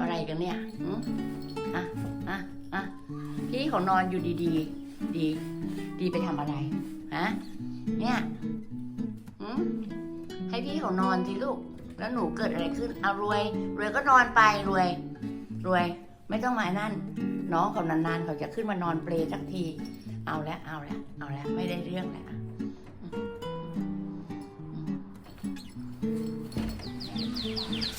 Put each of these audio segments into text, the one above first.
อะไรกันเนี่ยหืมอะอะอะพี่เขานอนอยู่ดีๆดี ดีไปทำอะไรฮะเนี่ยหืมให้พี่เขานอนสิลูก แล้วหนูเกิดอะไรขึ้นเอารวย รวยก็นอนไปรวย รวย ไม่ต้องมานั่น น้องเขานานๆเขาจะขึ้นมานอนเปลสักที เอาแล้วเอาแล้วเอาแล้วไม่ได้เรื่องแล้ว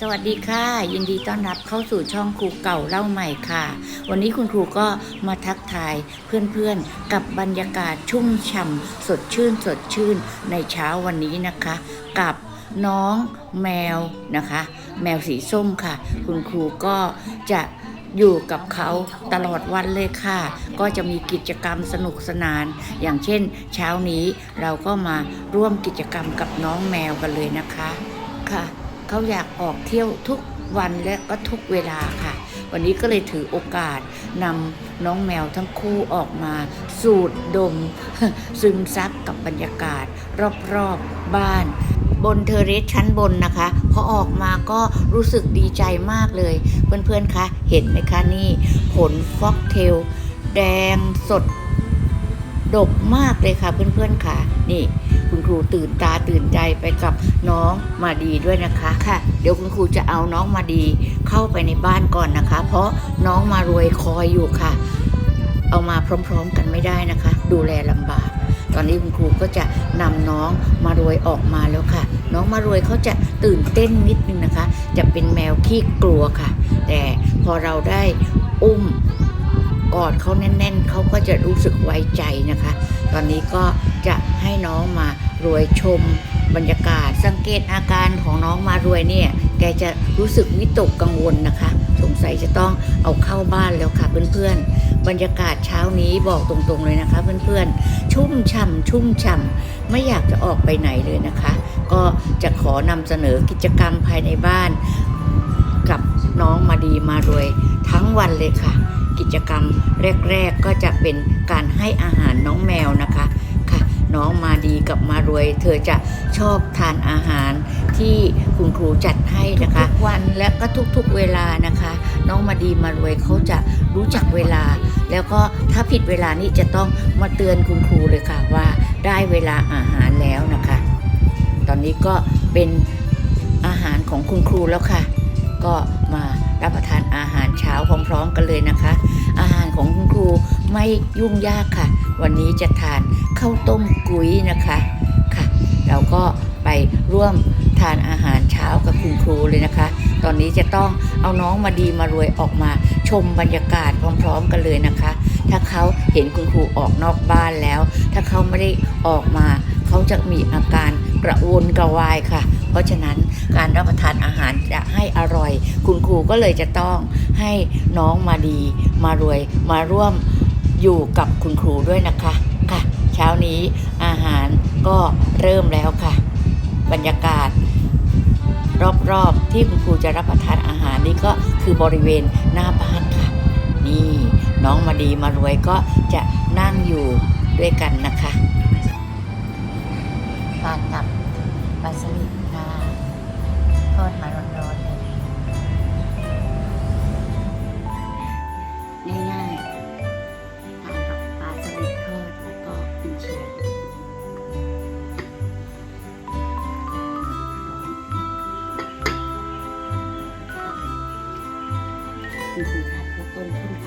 สวัสดีค่ะ ยินดีต้อนรับเข้าสู่ช่องครูเก่าเล่าใหม่ค่ะ วันนี้คุณครูก็มาทักทายเพื่อนๆ กับบรรยากาศชุ่มฉ่ำสดชื่นสดชื่นในเช้าวันนี้นะคะ กับน้องแมวนะคะ แมวสีส้มค่ะ คุณครูก็จะอยู่กับเขาตลอดวันเลยค่ะ ก็จะมีกิจกรรมสนุกสนาน อย่างเช่น เช้านี้เราก็มาร่วมกิจกรรมกับน้องแมวกันเลยนะคะค่ะ เขาอยากออกเที่ยวทุกวันและก็ทุกเวลาค่ะ วันนี้ก็เลยถือโอกาสนำน้องแมวทั้งคู่ออกมา สูดดม ซึมซับกับบรรยากาศ รอบๆบ้าน บนเทอร์เรสชั้นบนนะคะ พอออกมาก็รู้สึกดีใจมากเลย เพื่อนๆคะ เห็นไหมคะนี่ผลฟอกเทล แดงสด ดกมากเลยค่ะเพื่อนๆค่ะนี่ คุณครูตื่นตาตื่นใจไปกับน้องมาดีด้วยนะคะค่ะ เดี๋ยวคุณครูจะเอาน้องมาดีเข้าไปในบ้านก่อนนะคะ เพราะน้องมารวยคอยอยู่ค่ะ เอามาพร้อมๆกันไม่ได้นะคะ ดูแลลำบากตอนนี้คุณครูก็จะนำน้องมารวยออกมาแล้วค่ะ น้องมารวยเขาจะตื่นเต้นนิดนึงนะคะ จะเป็นแมวขี้กลัวค่ะ แต่พอเราได้อุ้มกอดเขาแน่น ๆเขาก็จะรู้สึกไว้ใจนะคะ ตอนนี้ก็ จะให้น้องมารวยชมบรรยากาศ สังเกตอาการของน้องมารวยเนี่ย แกจะรู้สึกวิตกกังวลนะคะ สงสัยจะต้องเอาเข้าบ้านแล้วค่ะเพื่อนๆ บรรยากาศเช้านี้บอกตรงๆเลยนะคะ เพื่อนๆ ชุ่มฉ่ำชุ่มฉ่ำไม่อยากจะออกไปไหนเลยนะคะ ก็จะขอนำเสนอกิจกรรมภายในบ้านกับน้องมาดีมารวยทั้งวันเลยค่ะ กิจกรรมแรก ๆก็จะเป็นการให้อาหารน้องแมวนะคะค่ะ น้องมาดีกับมารวย เธอจะชอบทานอาหารที่คุณครูจัดให้นะคะทุกวันและก็ทุกๆเวลานะคะ น้องมาดีมารวยเขาจะรู้จักเวลา แล้วก็ถ้าผิดเวลานี่จะต้องมาเตือนคุณครูเลยค่ะว่าได้เวลาอาหารแล้วนะคะ ตอนนี้ก็เป็นอาหารของคุณครูแล้วค่ะ ก็มารับประทานอาหารเช้าพร้อม ๆ กันเลยนะคะ อาหารของคุณครูไม่ยุ่งยากค่ะ วันนี้จะทาน ข้าวต้มกุ้ยนะคะค่ะ เราก็ไปร่วมทานอาหารเช้ากับคุณครูเลยนะคะ ตอนนี้จะต้องเอาน้องมาดีมารวยออกมาชมบรรยากาศพร้อมๆกันเลยนะคะ ถ้าเขาเห็นคุณครูออกนอกบ้านแล้ว ถ้าเขาไม่ได้ออกมา เขาจะมีอาการกระวนกระวายค่ะ เพราะฉะนั้นการรับประทานอาหารจะให้อร่อย คุณครูก็เลยจะต้องให้น้องมาดีมารวยมาร่วมอยู่กับคุณครูด้วยนะคะค่ะ ช้านี้อาหารก็เริ่มแล้วค่ะ บรรยากาศ รอบๆที่คุณครูจะรับประทานอาหารนี่ก็คือบริเวณหน้าบ้านค่ะ นี่น้องมาดีมารวยก็จะนั่งอยู่ด้วยกันนะคะทานกับปลาสลิดค่ะทอดมาร้อน รูทานข้า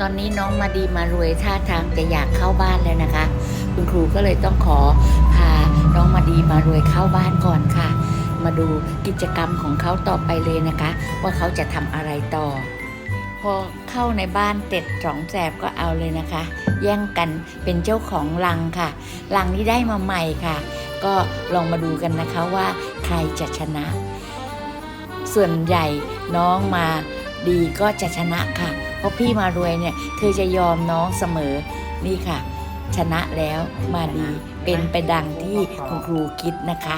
ตอนนี้น้องมาดีมารวยท่าทางจะอยากเข้าบ้านแล้วนะคะ คุณครูก็เลยต้องขอพาน้องมาดีมารวยเข้าบ้านก่อนค่ะ มาดูกิจกรรมของเขาต่อไปเลยนะคะ ว่าเขาจะทำอะไรต่อ พอเข้าในบ้านเต็ดสองแสบก็เอาเลยนะคะ แย่งกันเป็นเจ้าของลังค่ะลังนี้ได้มาใหม่ค่ะ ก็ลองมาดูกันนะคะว่าใครจะชนะ ส่วนใหญ่น้องมาดีก็จะชนะค่ะ ราะพี่มารวยเนี่ย เธอจะยอมน้องเสมอนี่ค่ะ ชนะแล้วมาดีเป็นไปดังที่คุณครูคิดนะคะ